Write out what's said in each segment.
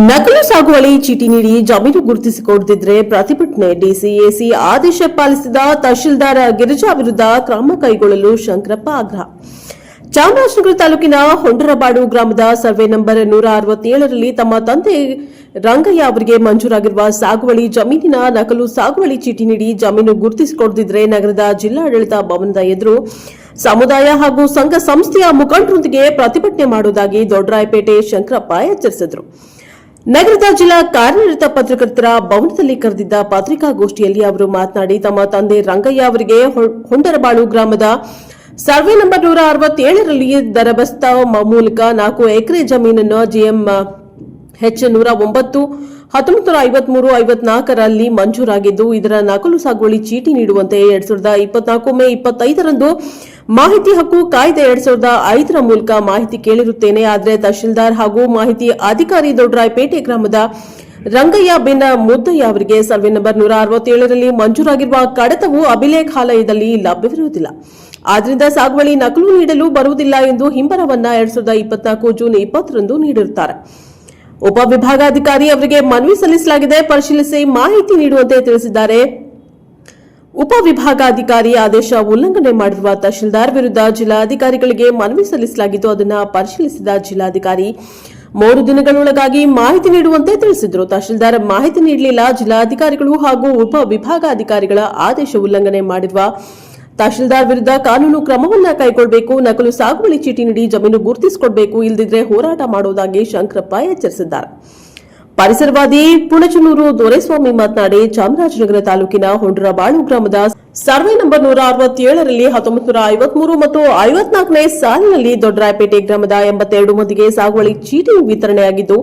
ನಕಲು ಸಾಗುವಳಿ ಚೀಟಿ ನೀಡಿ ಜಮೀನು ಗುರುತಿಸಿಕೊಡದಿದ್ರೆ ಪ್ರತಿಭಟನೆ ಡಿಸಿಎಸಿ ಆದೇಶ ಪಾಲಿಸಿದ ತಹಶೀಲ್ದಾರ್ ಗಿರಿಜಾ ವಿರುದ್ಧ ಕ್ರಮ ಕೈಗೊಳ್ಳಲು ಶಂಕರಪ್ಪ ಆಗ್ರಹ. ಚಾಮರಾಜನಗರ ತಾಲೂಕಿನ ಹೊಂಡರಬಾಡು ಗ್ರಾಮದ ಸರ್ವೆ ನಂಬರ್ ನೂರ ಅರವತ್ತೇಳರಲ್ಲಿ ತಮ್ಮ ತಂದೆ ರಂಗಯ್ಯ ಅವರಿಗೆ ಮಂಜೂರಾಗಿರುವ ಸಾಗುವಳಿ ಜಮೀನಿನ ನಕಲು ಸಾಗುವಳಿ ಚೀಟಿ ನೀಡಿ ಜಮೀನು ಗುರುತಿಸಿಕೊಡದಿದ್ರೆ ನಗರದ ಜಿಲ್ಲಾಡಳಿತ ಭವನದ ಎದುರು ಸಮುದಾಯ ಹಾಗೂ ಸಂಘ ಸಂಸ್ಥೆಯ ಮುಖಂಡರೊಂದಿಗೆ ಪ್ರತಿಭಟನೆ ಮಾಡುವುದಾಗಿ ದೊಡ್ಡರಾಯಪೇಟೆ ಶಂಕರಪ್ಪ ಎಚ್ಚರಿಸಿದರು. ನಗರದ ಜಿಲ್ಲಾ ಕಾರ್ಯನಿರತ ಪತ್ರಕರ್ತರ ಭವನದಲ್ಲಿ ಕರೆದಿದ್ದ ಪತ್ರಿಕಾಗೋಷ್ಠಿಯಲ್ಲಿ ಅವರು ಮಾತನಾಡಿ, ತಮ್ಮ ತಂದೆ ರಂಗಯ್ಯ ಅವರಿಗೆ ಹೊಂಡರಬಾಳು ಗ್ರಾಮದ ಸರ್ವೆ ನಂಬರ್ ನೂರ ಅರವತ್ತೇಳರಲ್ಲಿ ದರಬಸ್ತ ಮೂಲಕ ನಾಲ್ಕು ಎಕರೆ ಜಮೀನನ್ನು ಜಿಎಂ ಹೆಚ್ ನೂರ ಒಂಬತ್ತು ಹತ್ತೊಂಬತ್ತು ನೂರ ಐವತ್ಮೂರು, ಐವತ್ನಾಲ್ಕರಲ್ಲಿ ಮಂಜೂರಾಗಿದ್ದು, ಇದರ ನಕಲು ಸಾಗುವಳಿ ಚೀಟಿ ನೀಡುವಂತೆ ಎರಡ್ ಸಾವಿರದ ಇಪ್ಪತ್ನಾಲ್ಕು ಮೇ ಇಪ್ಪತ್ತೈದರಂದು ಮಾಹಿತಿ ಹಕ್ಕು ಕಾಯ್ದೆ ಎರಡ್ ಸಾವಿರದ ಐದರ ಮೂಲಕ ಮಾಹಿತಿ ಕೇಳಿರುತ್ತೇನೆ. ಆದರೆ ತಹಶೀಲ್ದಾರ್ ಹಾಗೂ ಮಾಹಿತಿ ಅಧಿಕಾರಿ ದೊಡ್ಡರಾಯಪೇಟೆ ಗ್ರಾಮದ ರಂಗಯ್ಯ ಬಿನ್ ಮುದ್ದಯ್ಯ ಅವರಿಗೆ ಸರ್ವೆ ನಂಬರ್ ನೂರ ಅರವತ್ತೇಳರಲ್ಲಿ ಮಂಜೂರಾಗಿರುವ ಕಡತವು ಅಭಿಲೇಖಾಲಯದಲ್ಲಿ ಲಭ್ಯವಿರುವುದಿಲ್ಲ. ಆದ್ದರಿಂದ ಸಾಗುವಳಿ ನಕಲು ನೀಡಲು ಬರುವುದಿಲ್ಲ ಎಂದು ಹಿಂಬರವನ್ನ ಎರಡ್ ಸಾವಿರದ ಇಪ್ಪತ್ನಾಲ್ಕು ಜೂನ್ ಇಪ್ಪತ್ತರಂದು ನೀಡಿರುತ್ತಾರೆ. ಉಪವಿಭಾಗಾಧಿಕಾರಿ ಅವರಿಗೆ ಮನವಿ ಸಲ್ಲಿಸಲಾಗಿದೆ. ಪರಿಶೀಲಿಸಿ ಮಾಹಿತಿ ನೀಡುವಂತೆ ತಿಳಿಸಿದ್ದಾರೆ. ಉಪವಿಭಾಗಾಧಿಕಾರಿ ಆದೇಶ ಉಲ್ಲಂಘನೆ ಮಾಡಿರುವ ತಹಶೀಲ್ದಾರ್ ವಿರುದ್ಧ ಜಿಲ್ಲಾಧಿಕಾರಿಗಳಿಗೆ ಮನವಿ ಸಲ್ಲಿಸಲಾಗಿದ್ದು, ಅದನ್ನು ಪರಿಶೀಲಿಸಿದ ಜಿಲ್ಲಾಧಿಕಾರಿ, ಮೂರು ದಿನಗಳೊಳಗಾಗಿ ಮಾಹಿತಿ ನೀಡುವಂತೆ ತಿಳಿಸಿದರು. ತಹಶೀಲ್ದಾರ್ ಮಾಹಿತಿ ನೀಡಲಿಲ್ಲ. ಜಿಲ್ಲಾಧಿಕಾರಿಗಳು ಹಾಗೂ ಉಪವಿಭಾಗಾಧಿಕಾರಿಗಳ ಆದೇಶ ಉಲ್ಲಂಘನೆ ಮಾಡಿರುವ ತಹಶೀಲ್ದಾರ್ ವಿರುದ್ಧ ಕಾನೂನು ಕ್ರಮವನ್ನ ಕೈಗೊಳ್ಳಬೇಕು ನಕಲು ಸಾಗುವಳಿ ಚೀಟಿ ನೀಡಿ ಜಮೀನು ಗುರುತಿಸಿಕೊಡಬೇಕು ಇಲ್ಲದಿದ್ರೆ ಹೋರಾಟ ಮಾಡುವುದಾಗಿ ಶಂಕರಪ್ಪ ಎಚ್ಚರಿಸಿದ್ದಾರೆ. ಪರಿಸರವಾದಿ ಪುಣಚನೂರು ದೊರೆಸ್ವಾಮಿ ಮಾತನಾಡಿ ಚಾಮರಾಜನಗರ ತಾಲೂಕಿನ ಹೊಂಡ್ರಬಾಳು ಗ್ರಾಮದ ಸರ್ವೆ ನಂಬರ್ ನೂರ ಅರವತ್ತೇಳರಲ್ಲಿ ಹತ್ತೊಂಬತ್ತು ನೂರ ಐವತ್ಮೂರು ಮತ್ತು ಐವತ್ನಾಲ್ಕನೇ ಸಾಲಿನಲ್ಲಿ ದೊಡ್ಡರಾಯಪೇಟೆ ಗ್ರಾಮದ ಎಂಬತ್ತೆರಡು ಮಂದಿಗೆ ಸಾಗುವಳಿ ಚೀಟಿ ವಿತರಣೆಯಾಗಿದ್ದು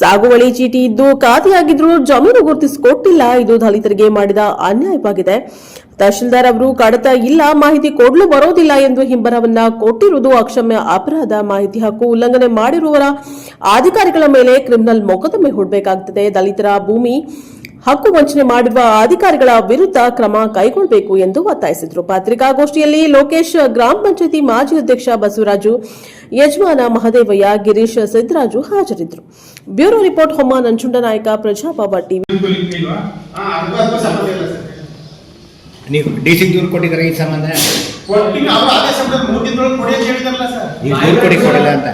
ಸಾಗುವಳಿ ಚೀಟಿ ಇದ್ದು ಖಾತೆಯಾಗಿದ್ರೂ ಜಮೀನು ಗುರುತಿಸಿಕೊಟ್ಟಿಲ್ಲ. ಇದು ದಲಿತರಿಗೆ ಮಾಡಿದ ಅನ್ಯಾಯವಾಗಿದೆ. ತಹಶೀಲ್ದಾರ್ ಅವರು ಕಡತ ಇಲ್ಲ, ಮಾಹಿತಿ ಕೊಡಲು ಬರೋದಿಲ್ಲ ಎಂದು ಹಿಂಬರವನ್ನ ಕೊಟ್ಟಿರುವುದು ಅಕ್ಷಮ್ಯ ಅಪರಾಧ. ಮಾಹಿತಿ ಹಕ್ಕು ಉಲ್ಲಂಘನೆ ಮಾಡಿರುವವರ ಅಧಿಕಾರಿಗಳ ಮೇಲೆ ಕ್ರಿಮಿನಲ್ ಮೊಕದ್ದಮೆ ಹೂಡಬೇಕಾಗುತ್ತದೆ ದಲಿತರ ಭೂಮಿ ಹಕ್ಕು ವಂಚನೆ ಮಾಡಿರುವ ಅಧಿಕಾರಿಗಳ ವಿರುದ್ಧ ಕ್ರಮ ಕೈಗೊಳ್ಳಬೇಕು ಎಂದು ಒತ್ತಾಯಿಸಿದರು. ಪತ್ರಿಕಾಗೋಷ್ಠಿಯಲ್ಲಿ ಲೋಕೇಶ್ ಗ್ರಾಮ ಪಂಚಾಯತಿ ಮಾಜಿ ಅಧ್ಯಕ್ಷ ಬಸವರಾಜು ಯಜಮಾನ ಮಹದೇವಯ್ಯ ಗಿರೀಶ್ ಸಿದ್ದರಾಜು ಹಾಜರಿದ್ದರು. ಬ್ಯೂರೋ ರಿಪೋರ್ಟ್ ಹೊಮ್ಮ ನಂಜುಂಡನಾಯಕ ನಾಯಕ ಟಿವಿ. ನೀವು ಡಿಸಿ ದೂರು ಕೊಟ್ಟಿದ್ರೆ ಈ ಸಂಬಂಧ? ಕೊಟ್ಟಿಲ್ಲ ಅವರು ಆದೇಶ ಮಾಡಿದ್ರು ಕೊಡಿ ಅಂತ ಹೇಳಿದಾರಲ್ಲ ಸರ್. ನೀವು ದೂರು ಕೊಡಿ ಕೊಡಿಲ್ಲ ಅಂತ.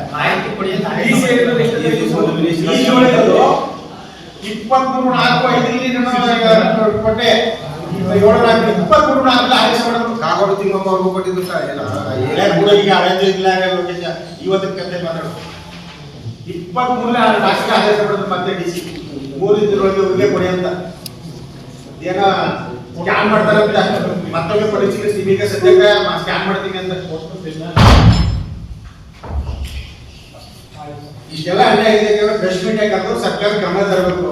ಇಪ್ಪತ್ಮೂರು ನಾಲ್ಕು ಐದರಲ್ಲಿ ಕೊಟ್ಟೆ ಏಳು ನಾಲ್ಕು ಇಪ್ಪತ್ಮೂರು ನಾಲ್ಕು ಆದೇಶ ಮಾಡಿದ್ರು ಕಾಗೋಡು ತಿಮ್ಮಪ್ಪ ಅವ್ರಿಗೂ ಕೊಟ್ಟಿದ್ದು ಸರ್. ಏನೋ ಏ, ಕೂಡ ಈಗ ಅರೇಂಜ್ ಇಲ್ಲ ಲೋಕೇಶ ಇವತ್ತಿನ ಕತೆ ಮಾತಾಡು. ಇಪ್ಪತ್ಮೂರನೇ ಲಾಸ್ಟ್ಗೆ ಆದೇಶ ಮಾಡಿದ್ರು ಮತ್ತೆ ಡಿ ಸಿ ಮೂರು ದಿನದೊಳಗೆ ಅವ್ರಿಗೆ ಕೊಡಿ ಅಂತ. ಏನೋ ಸ್ಕ್ಯಾನ್ ಮಾಡ್ತಾರಂತ. ಮತ್ತೊಮ್ಮೆ ಪರಿಸ್ಥಿತಿ ಸಿಬಿಗೆ ಸದ್ಯಕ್ಕೆ ಸ್ಕ್ಯಾನ್ ಮಾಡ್ತೀನಿ ಅಂತ. ಇಷ್ಟೆಲ್ಲ ಅನ್ಯಾಯ ಇದೆ ಫ್ರೆಶ್ ಮೀಟ್ ಹಾಕೋದು ಸರ್ಕಾರ ಗಮನ ತರಬೇಕು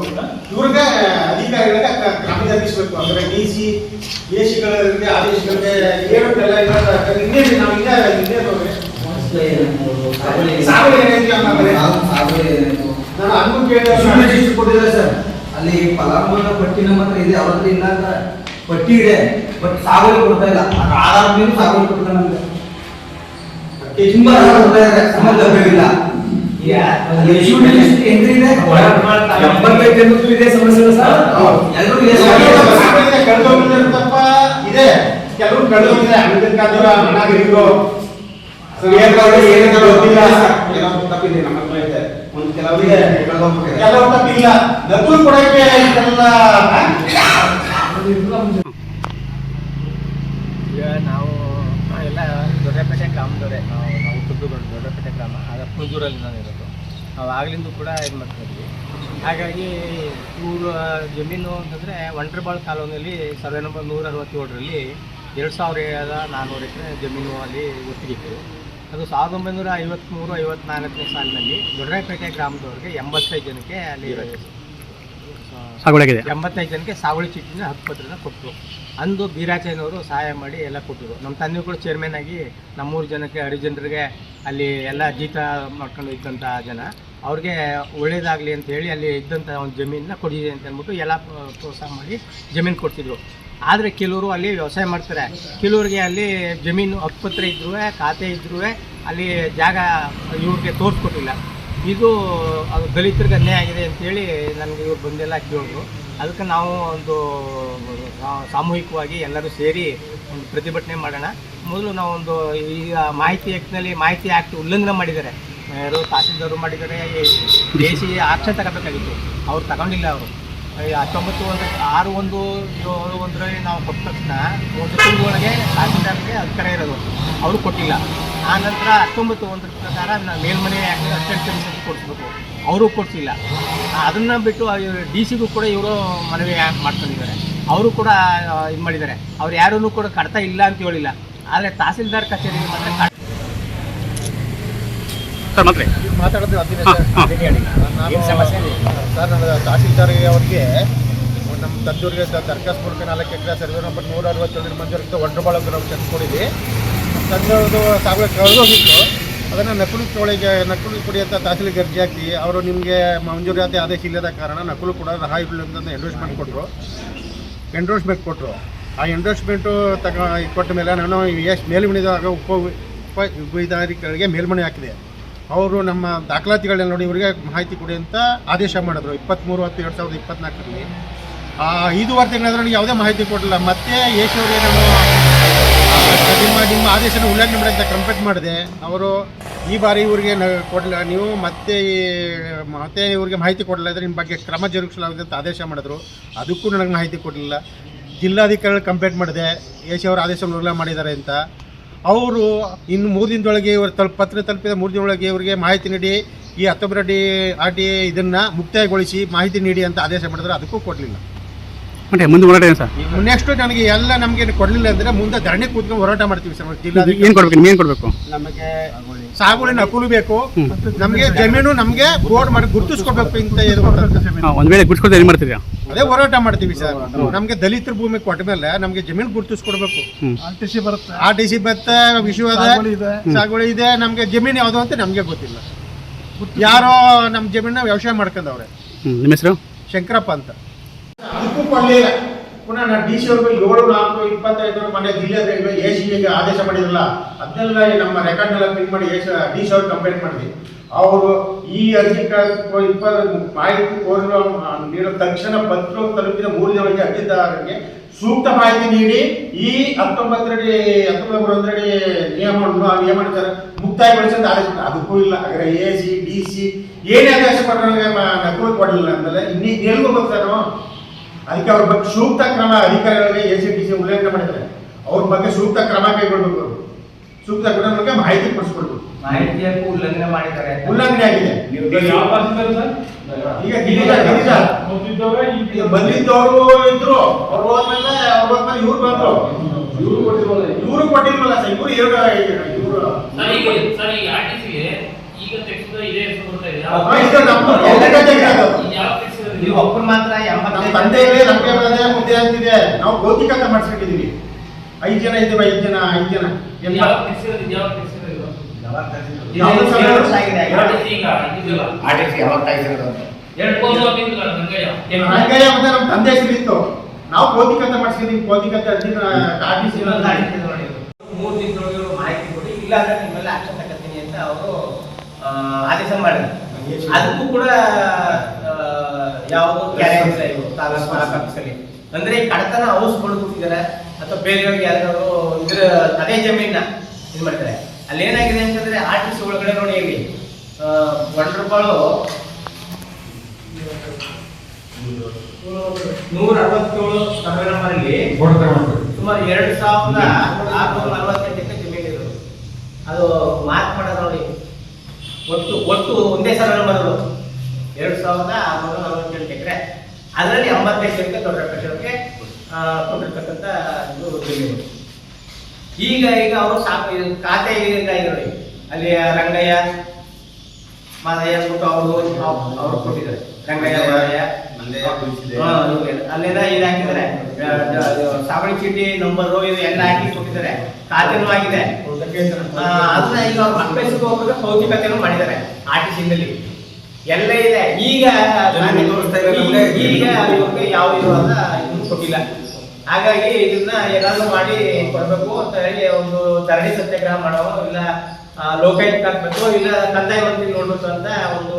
ಇವ್ರಿಗೆ ಅಧಿಕಾರಿಗಳಿಗೆ ಕ್ರಮ ಜರುಗಿಸಬೇಕು ಅಂದ್ರೆ ಡಿ ಸಿ ಎ ಸಿಗಳಿಗೆ ಆದೇಶಗಳಿಗೆ ಏನು ಇನ್ನೇನು ನಾವು ಏನೈತಿ ಅನ್ನೋದ್ರೆ ನಾನು ಅನ್ನು ಕೇಳಿದ್ರೆ ಕೊಟ್ಟಿಲ್ಲ ಸರ್? ಅಲ್ಲಿ ಫಲಾನುಭವಿಗಳ ಪಟ್ಟಿ ನಮ್ಮ ಹತ್ರ ಇದೆ. ಅವ್ರ ಹತ್ರ ಇಲ್ಲ ಅಂತ ಪಟ್ಟಿ ಇದೆ. ಬಟ್ ಸಾಗುವಳಿ ಕೊಡ್ತಾ ಇಲ್ಲ. ಮೇಲೆ ಸಾಗುವಳಿ ಕೊಡ್ತಾ ನಮ್ಗೆ. ತುಂಬಾ ಲಭ್ಯವಿಲ್ಲ ಎಂಬತ್ತೈದು ಎಂಟ್ರಿ ಇದೆ ಸಮಸ್ಯೆ ಎಲ್ಲರೂ ಸರ್. ಕಳೆದೋಗಿರ್ತಪ್ಪ ಇದೆ? ಕೆಲವು ಕಳೆದೋಗಿದೆ ಅಮಿತನ್ ಕಾದರ ಅನಾಗರಿಕರು ಏನ್ ಮಾಡೋದು ಏನೇನು ಗೊತ್ತಿಲ್ಲ. ಏನೋ ತಪ್ಪಿದೆ ನಮ್ಮ ಹತ್ರ ಇದೆ. ಒಂದು ಕೆಲವರಿಗೆ ಕೆಲವರಿಗೆ ಕಳ್ಕೊಂಡ್ಬಿಟ್ಟಿದೆ. ಕೆಲವು ತಪ್ಪಿಲ್ಲ. ನಕಲು ಕೊಡಕ್ಕೆ ಈಗ ನಾವು ಎಲ್ಲ ದೊಡ್ಡಪೇಟೆ ಗ್ರಾಮದವರೇ. ನಾವು ನಾವು ಕುದ್ದುಗಳು ದೊಡ್ಡಪೇಟೆ ಗ್ರಾಮ. ಆಗ ಕುಂದೂರಲ್ಲಿ ನಾನು ಇರೋದು. ನಾವು ಆಗ್ಲಿಂದ ಕೂಡ ಇದು ಮಾಡ್ತಾ ಇದ್ವಿ. ಹಾಗಾಗಿ ಇವರು ಜಮೀನು ಅಂತಂದರೆ ಒಂಟ್ರಬಾಳ್ ಕಾಲೋನಿಯಲ್ಲಿ ಸರ್ವೆ ನಂಬರ್ ನೂರ ಅರವತ್ತೇಳರಲ್ಲಿ ಎರಡು ಸಾವಿರದ ನಾನ್ನೂರು ಎಕರೆ ಜಮೀನು ಅಲ್ಲಿ ಒತ್ತಿಗಿತ್ತು ಅದು ಸಾವಿರದ ಒಂಬೈನೂರ ಐವತ್ತ್ಮೂರು ಐವತ್ನಾಲ್ಕನೇ ಸಾಲಿನಲ್ಲಿ ದೊಡ್ಡಪೇಟೆ ಗ್ರಾಮದವ್ರಿಗೆ ಎಂಬತ್ತೈದು ಜನಕ್ಕೆ ಅಲ್ಲಿ ಸಾಗುಳಿದೆ ಎಂಬತ್ತೈದು ಜನಕ್ಕೆ ಸಾಗುಳಿ ಚೀಟಿನ ಹಕ್ಕುಪತ್ರನ ಕೊಟ್ಟರು. ಅಂದು ಬೀರಾಚಯ್ಯನವರು ಸಹಾಯ ಮಾಡಿ ಎಲ್ಲ ಕೊಟ್ಟರು. ನಮ್ಮ ತಂದೆ ಕೂಡ ಚೇರ್ಮನ್ ಆಗಿ ನಮ್ಮೂರು ಜನಕ್ಕೆ ಹರಿಜನರಿಗೆ ಅಲ್ಲಿ ಎಲ್ಲ ಜೀತ ಮಾಡ್ಕೊಂಡು ಇದ್ದಂಥ ಜನ. ಅವ್ರಿಗೆ ಒಳ್ಳೇದಾಗಲಿ ಅಂತ ಹೇಳಿ ಅಲ್ಲಿ ಇದ್ದಂಥ ಒಂದು ಜಮೀನನ್ನ ಕೊಡಿದೆ ಅಂತ ಅಂದ್ಬಿಟ್ಟು ಎಲ್ಲ ಪ್ರೋ- ಪ್ರೋತ್ಸಾಹ ಮಾಡಿ ಜಮೀನು ಕೊಡ್ತಿದ್ರು. ಆದರೆ ಕೆಲವರು ಅಲ್ಲಿ ವ್ಯವಸಾಯ ಮಾಡ್ತಾರೆ. ಕೆಲವ್ರಿಗೆ ಅಲ್ಲಿ ಜಮೀನು ಹಕ್ಕುಪತ್ರ ಇದ್ರೂ ಖಾತೆ ಇದ್ರೂ ಅಲ್ಲಿ ಜಾಗ ಇವ್ರಿಗೆ ತೋರಿಸ್ಕೊಟ್ಟಿಲ್ಲ. ಇದು, ಅದು ದಲಿತರಿಗೆ ಅನ್ಯಾಯ ಆಗಿದೆ ಅಂತೇಳಿ ನನಗೆ ಇವ್ರು ಬಂದೆಲ್ಲ ಕೇಳಿದ್ರು. ಅದಕ್ಕೆ ನಾವು ಒಂದು ಸಾಮೂಹಿಕವಾಗಿ ಎಲ್ಲರೂ ಸೇರಿ ಒಂದು ಪ್ರತಿಭಟನೆ ಮಾಡೋಣ. ಮೊದಲು ನಾವೊಂದು ಈಗ ಮಾಹಿತಿ ಆ್ಯಕ್ಟ್ನಲ್ಲಿ ಮಾಹಿತಿ ಆ್ಯಕ್ಟ್ ಉಲ್ಲಂಘನೆ ಮಾಡಿದ್ದಾರೆ. ಯಾರು ತಹಸೀಲ್ದಾರು ಮಾಡಿದ್ದಾರೆ, ಎ ಸಿ ಆಕ್ಷನ್ ತಗೋಬೇಕಾಗಿತ್ತು. ಅವ್ರು ತಗೊಂಡಿಲ್ಲ ಅವರು. ಹತ್ತೊಂಬತ್ತು ಒಂದು ಆರು ಒಂದು, ಏಳು ಒಂದರಲ್ಲಿ ನಾವು ಕೊಟ್ಟ ತಕ್ಷಣ ಒಂದು ತಿಂಗಳೊಳಗೆ ತಹಸೀಲ್ದಾರ್ಗೆ ಅಧಿಕಾರ ಇರೋದು. ಅವರು ಕೊಟ್ಟಿಲ್ಲ. ಆ ನಂತರ ಹತ್ತೊಂಬತ್ತು ಒಂದರ ಪ್ರಕಾರ ಮೇಲ್ಮನೆ ಅಸಿಸ್ಟೆಂಟ್ ಕಮಿಷನ್ ಕೊಡಿಸ್ಬೇಕು. ಅವರು ಕೊಡಿಸಿಲ್ಲ. ಅದನ್ನು ಬಿಟ್ಟು ಡಿ ಸಿಗೂ ಕೂಡ ಇವರು ಮನವಿ ಮಾಡ್ಕೊಂಡಿದ್ದಾರೆ. ಅವರು ಕೂಡ ಇದು ಮಾಡಿದ್ದಾರೆ. ಅವ್ರು ಯಾರೂ ಕೂಡ ಕಡ್ತಾ ಇಲ್ಲ ಅಂತ ಹೇಳಿಲ್ಲ. ಆದರೆ ತಹಸೀಲ್ದಾರ್ ಕಚೇರಿ ಮಾತ್ರ ಸರ್ ಮಾತ್ರೆ ಮಾತಾಡೋದು ಇದೆ? ಸರ್ ನನ್ನ ತಹಸೀಲ್ದಾರ್ ಅವ್ರಿಗೆ ನಮ್ಮ ತಂದೂರಿಗೆ ದರ್ಖಾಸ್ ಮೂಲಕ ನಾಲ್ಕು ಎಕರೆ ಸರ್ವೆ ನಂಬರ್ ನೂರ ಅರವತ್ತೇಳರ ಮಂಜೂರಿಗೆ ಒಂಡ್ರಬಾಳ ನಾವು ತಂದುಕೊಡಿದ್ವಿ ತಂದೂರದು ಸಾವಿರ ಕಳೆದೋಗಿತ್ತು ಅದನ್ನು ನಕಲು ಕೊಳಿಗೆ ನಕಲು ಕೊಡಿ ಅಂತ ತಹಸೀಲ್ಗೆ ಅರ್ಜಿ ಹಾಕಿ ಅವರು ನಿಮಗೆ ಮಂಜೂರಾತಿ ಆದೇಶ ಇಲ್ಲದ ಕಾರಣ ನಕಲು ಕೂಡ ರಹ ಇಲ್ಲ ಅಂತ ಎಂಡೋರ್ಸ್ಮೆಂಟ್ ಕೊಟ್ಟರು ಎಂಡೋರ್ಸ್ಮೆಂಟ್ ಕೊಟ್ಟರು ಆ ಎಂಡೋರ್ಸ್ಮೆಂಟು ತಗ ಕೊಟ್ಟ ಮೇಲೆ ನಾನು ಎಷ್ಟು ಮೇಲ್ಮಣಿದಾಗ ಉಪ ಉಪ ಮೇಲ್ಮನೆ ಹಾಕಿದೆ ಅವರು ನಮ್ಮ ದಾಖಲಾತಿಗಳನ್ನ ನೋಡಿ ಇವರಿಗೆ ಮಾಹಿತಿ ಕೊಡಿ ಅಂತ ಆದೇಶ ಮಾಡಿದ್ರು. ಇಪ್ಪತ್ತ್ಮೂರು ಹತ್ತು ಎರಡು ಸಾವಿರದ ಇಪ್ಪತ್ನಾಲ್ಕರಲ್ಲಿ. ಆ ವಾರ ತಿಂಗಳಾದ್ರೆ ನನಗೆ ಯಾವುದೇ ಮಾಹಿತಿ ಕೊಡಲಿಲ್ಲ. ಮತ್ತೆ ಯೇಶವ್ರಿಗೆ ನಾನು ನಿಮ್ಮ ನಿಮ್ಮ ಆದೇಶನ ಉಲ್ಲಂಘನೆ ಮಾಡಿ ಅಂತ ಕಂಪ್ಲೇಂಟ್ ಮಾಡಿದೆ. ಅವರು ಈ ಬಾರಿ ಇವರಿಗೆ ನ ಕೊಡಲಿಲ್ಲ ನೀವು ಮತ್ತೆ ಮತ್ತೆ ಇವರಿಗೆ ಮಾಹಿತಿ ಕೊಡಲಿಲ್ಲ ಇದ್ರೆ ನಿಮ್ಮ ಬಗ್ಗೆ ಕ್ರಮ ಜರುಗಿಸಲಾಗಿದೆ ಅಂತ ಆದೇಶ ಮಾಡಿದ್ರು. ಅದಕ್ಕೂ ನನಗೆ ಮಾಹಿತಿ ಕೊಡಲಿಲ್ಲ. ಜಿಲ್ಲಾಧಿಕಾರಿಗಳು ಕಂಪ್ಲೇಂಟ್ ಮಾಡಿದೆ. ಯೇಶವ್ರ ಆದೇಶವನ್ನು ಉಲ್ಲಂಘನೆ ಮಾಡಿದ್ದಾರೆ ಅಂತ. ಅವರು ಇನ್ನು ಮೂರು ದಿನದೊಳಗೆ ಇವರು ತಲುಪ ಪತ್ರ ತಲುಪಿದ ಮೂರು ದಿನದೊಳಗೆ ಇವರಿಗೆ ಮಾಹಿತಿ ನೀಡಿ ಈ ಹತ್ತೊಂಬತ್ತು ಅಡಿ ಆರ್ ಟಿ ಇದನ್ನು ಮುಕ್ತಾಯಗೊಳಿಸಿ ಮಾಹಿತಿ ನೀಡಿ ಅಂತ ಆದೇಶ ಮಾಡಿದ್ರೆ ಅದಕ್ಕೂ ಕೊಡಲಿಲ್ಲ. ಮತ್ತೆ ಮುಂದೆ ಹೋರಾಟ ಏನು ಸರ್? ನೆಕ್ಸ್ಟ್ ನನಗೆ ಎಲ್ಲ ನಮಗೆ ಕೊಡಲಿಲ್ಲ ಅಂದರೆ ಮುಂದೆ ಧರಣಿ ಕೂತ್ಕೊಂಡು ಹೋರಾಟ ಮಾಡ್ತೀವಿ ಸರ್ ಜಿಲ್ಲಾ ಏನು ಕೊಡ್ಬೇಕು ನಿಮ್ಗೆ ಏನು ಕೊಡಬೇಕು? ನಮಗೆ ಸಾಗುವಳಿನ ಹಕ್ಕುಲು ಬೇಕು. ನಮಗೆ ಜಮೀನು ನಮಗೆ ಬೋರ್ಡ್ ಮಾಡಿ ಗುರುತಿಸ್ಕೊಡ್ಬೇಕು ಅಂತ. ಒಂದು ವೇಳೆ ಏನು ಮಾಡ್ತೀರಾ ಅದೇ ಹೋರಾಟ ಮಾಡ್ತೀವಿ ಸರ್. ನಮಗೆ ದಲಿತರ ಭೂಮಿ ಕೊಟ್ಟ ಮೇಲೆ ನಮಗೆ ಜಮೀನು ಗುರುತಿಸ್ಕೊಡ್ಬೇಕು. ಕೊಡ್ಬೇಕು ಆರ್ ಟಿ ಸಿ ಸಿ ವಿಷಯ ಇದೆ ಸಾಗುವಳಿ ಇದೆ. ನಮಗೆ ಜಮೀನು ಯಾವುದು ಅಂತ ನಮಗೆ ಗೊತ್ತಿಲ್ಲ. ಯಾರೋ ನಮ್ಮ ಜಮೀನ ವ್ಯವಸಾಯ ಮಾಡ್ಕೊಂಡವ್ರೆ. ನಿಮ್ಮ ಹೆಸರು? ಶಂಕರಪ್ಪ ಅಂತ. ಅದಕ್ಕೂ ಕೊಡಲಿಲ್ಲ ಪುನಃ ನಾನು ಡಿ ಸಿ ಅವ್ರಿಗೆ ಏಳು ನಾಲ್ಕು ಇಪ್ಪತ್ತೈದು ಮನೆ ಜಿಲ್ಲೆ ಎ ಸಿಗೆ ಆದೇಶ ಮಾಡಿದ್ರಲ್ಲ ಅದನ್ನೆಲ್ಲ ನಮ್ಮ ರೆಕಾರ್ಡ್ನೆಲ್ಲ ಪ್ರಿಂಟ್ ಮಾಡಿ ಎಸ್ ಡಿ ಸಿ ಅವ್ರಿಗೆ ಕಂಪ್ಲೇಂಟ್ ಮಾಡಿದ್ವಿ. ಅವರು ಈ ಅಧಿಕಾರಕ್ಕೆ ಇಪ್ಪತ್ತು ಮಾಹಿತಿ ಕೋರಿರುವ ನೀಡೋ ತಕ್ಷಣ ಪತ್ರ ತಲುಪಿದ ಮೂರು ದಿನಗಳಿಗೆ ಅರ್ಜಿದಾರರಿಗೆ ಸೂಕ್ತ ಮಾಹಿತಿ ನೀಡಿ, ಈ ಹತ್ತೊಂಬತ್ತರಡಿ ಹತ್ತೊಂಬತ್ತು ಒಂದರಡಿ ನಿಯಮವನ್ನು ಆ ಮುಕ್ತಾಯಗೊಳಿಸಿ ಅಂತ ಆದೇಶ. ಅದಕ್ಕೂ ಇಲ್ಲ. ಹಾಗಾದ್ರೆ ಎ, ಸಿ, ಡಿ, ಸಿ ಏನೇ ಆದೇಶ ಕೊಟ್ಟರೆ ನಕಲು ಕೊಡಲಿಲ್ಲ ಅಂದಲ್ಲ ಇನ್ನೀ ಎಲ್ಲಿಗೂ ಬರ್ತಾರೋ ಅದಕ್ಕೆ ಅವ್ರ ಬಗ್ಗೆ ಸೂಕ್ತ ಕ್ರಮ ಅಧಿಕಾರಿಗಳಿಗೆ, ಎ, ಸಿ, ಡಿ, ಸಿ ಉಲ್ಲೇಖ ಮಾಡಿದ್ದಾರೆ. ಅವ್ರ ಬಗ್ಗೆ ಸೂಕ್ತ ಕ್ರಮ ಕೈಗೊಳ್ಬೇಕು ಸೂಕ್ತ ಕ್ರಮ ಬಗ್ಗೆ ಮಾಹಿತಿ ಪಡಿಸ್ಕೊಡ್ಬೇಕು ಉಲ್ಲಂಘನೆ ಮಾಡಿದ್ದಾರೆ. ಉಲ್ಲಂಘನೆ ಆಗಿದೆ. ಈಗ ಗಿರಿಜಾ ಗಿರಿಜಾ. ಈಗ ಬಂದಿದ್ದವರು ಇದ್ರು. ಅವ್ರು ಹೋದ್ಮೇಲೆ ಅವ್ರು ಹೋದ್ಮೇಲೆ ಇವ್ರು ಬಂದ್ರು. ಇವ್ರು ಕೊಟ್ಟಿಲ್ವಲ್ಲ ಇವ್ರು ಕೊಟ್ಟಿಲ್ವಲ್ಲ ಸರ್? ಇವ್ರು ಇವ್ರು ಸರ್ ಈಗ ಸರ್ ಈಗ ಆರ್ಟಿಸಿಗೆ ಈಗ ತೆಗೆದ ಇದೇ ಹೆಸರು ಬರ್ತಾ ಇದೆ ಹಾ, ಇದು ನಮ್ಮ ಎಲ್ಲ ಕಡೆ ಇರೋದು. ಇದು. ಯಾವ ತೆಗ್ಸಿರೋದು ನೀವು ನೀವು? ಒಬ್ಬರು ಮಾತ್ರ ನಮ್ಮ ಎಂಬತ್ತೈದು ತಂದೆ ಇದೆ ನಮಗೆ ಬರದೆ ಮುಂದೆ ಅಂತಿದೆ. ನಾವು ಭೌತಿಕತೆ ಮಾಡಿಸ್ಕೊಂಡಿದೀವಿ ಐದು ಜನ ಇದ್ದೀವಿ ಐದು ಜನ ಐದ್ ಜನ. ಇದು ಎಲ್ಲ ನಮ್ಮ ತಂದೆ ಹೆಸರಿತ್ತು ನಾವು ಕೋತಿ ಕತೆ ಭೌತಿಕತೆ ಕೋತಿ ಕತೆ ಇದು. ಮೂರು ದಿನದೊಳಗೆ ಮಾಹಿತಿ ಕೊಡಿ. ಇಲ್ಲ ಅಂದ್ರೆ ನಿಮ್ಮೆಲ್ಲ ಆಕ್ಷನ್ ತಗೋತೀನಿ ಅಂತ ಅವರು ಆದೇಶ ಮಾಡಿದ್ರು. ಅದಕ್ಕೂ ಕೂಡ ಯಾವುದು ತಾಲೂಕು ಆಫೀಸಲ್ಲಿ ಅಂದ್ರೆ ಈ ಕಡತನ ಹೌಸ್ ಕೂತಿದ್ದಾರೆ ಅಥವಾ ಬೇರೆಯವ್ರಿಗೆ ಯಾರು ಇದ್ರ ಅದೇ ಜಮೀನ ಇದು ಮಾಡ್ತಾರೆ. ಅಲ್ಲಿ ಏನಾಗಿದೆ ಅಂತಂದ್ರೆ ಆರ್ಟಿಸ್ಟ್ ಒಳಗಡೆ ನೋಡಿ ಇಲ್ಲಿ ಬಂಡ್ರಪಾಳು ನೂರ ಅರವತ್ತೇಳು ಸರ್ವೆ ನಂಬರ್ ಸುಮಾರು ಎರಡು ಸಾವಿರದ ಆರುನೂರ ನಲವತ್ತೆಂಟಕ್ಕೆ ಜಮೀನಿದ್ರು. ಅದು ಮಾರ್ಕ್ ಮಾಡೋದು ನೋಡಿ. ಒಟ್ಟು ಒಟ್ಟು ಒಂದೇ ಸರ್ವೆ ನಂಬರ್ ಎರಡು ಸಾವಿರದ ಆರುನೂರ ನಲವತ್ತೆಂಟು ಎಕರೆ. ಅದರಲ್ಲಿ ಎಂಬತ್ತೈದು ಎಕರೆ ದೊಡ್ಡ ಕಟ್ಟಡಕ್ಕೆ ಕೊಟ್ಟಿರ್ತಕ್ಕಂಥ ಇದು ಜಮೀನು. ಈಗ ಈಗ ಅವರು ಸಾಕು ಖಾತೆ ನೋಡಿ. ಅಲ್ಲಿ ರಂಗಯ್ಯ ಮಾದಯ್ಯ ಕೊಟ್ಟು ಅವರು ಅವರು ಕೊಟ್ಟಿದ್ದಾರೆ. ರಂಗಯ್ಯ. ಅಲ್ಲೆಲ್ಲ ಇದು ಹಾಕಿದ್ದಾರೆ. ಸಾವಳಿ ಚೀಟಿ ನಂಬರ್ ಇದು ಎಲ್ಲ ಹಾಕಿ ಕೊಟ್ಟಿದ್ದಾರೆ. ಖಾತೆನೂ ಆಗಿದೆ. ಅದನ್ನ ಈಗ ಅವ್ರ ಮಕ್ಕಳ ಹೋಗ್ಬೇಕು ಭೌತಿಕತೆನೂ ಮಾಡಿದ್ದಾರೆ. ಸಿನಲ್ಲಿ ಎಲ್ಲ ಇದೆ. ಈಗ ಈಗ ಯಾವ ಇದು ಅಂತ ಕೊಟ್ಟಿಲ್ಲ. ಹಾಗಾಗಿ ಇದನ್ನ ಏನಾದ್ರು ಮಾಡಿ ಕೊಡ್ಬೇಕು ಅಂತ ಹೇಳಿ ಒಂದು ಧರಣಿ ಸತ್ಯಾಗ್ರಹ ಮಾಡೋ, ಇಲ್ಲ ಲೋಕಾಯುಕ್ತ ಹಾಕ್ಬೇಕು ಇಲ್ಲ, ಕಂದಾಯ ಮಂತ್ರಿ ನೋಡ್ಬೇಕು ಅಂತ ಒಂದು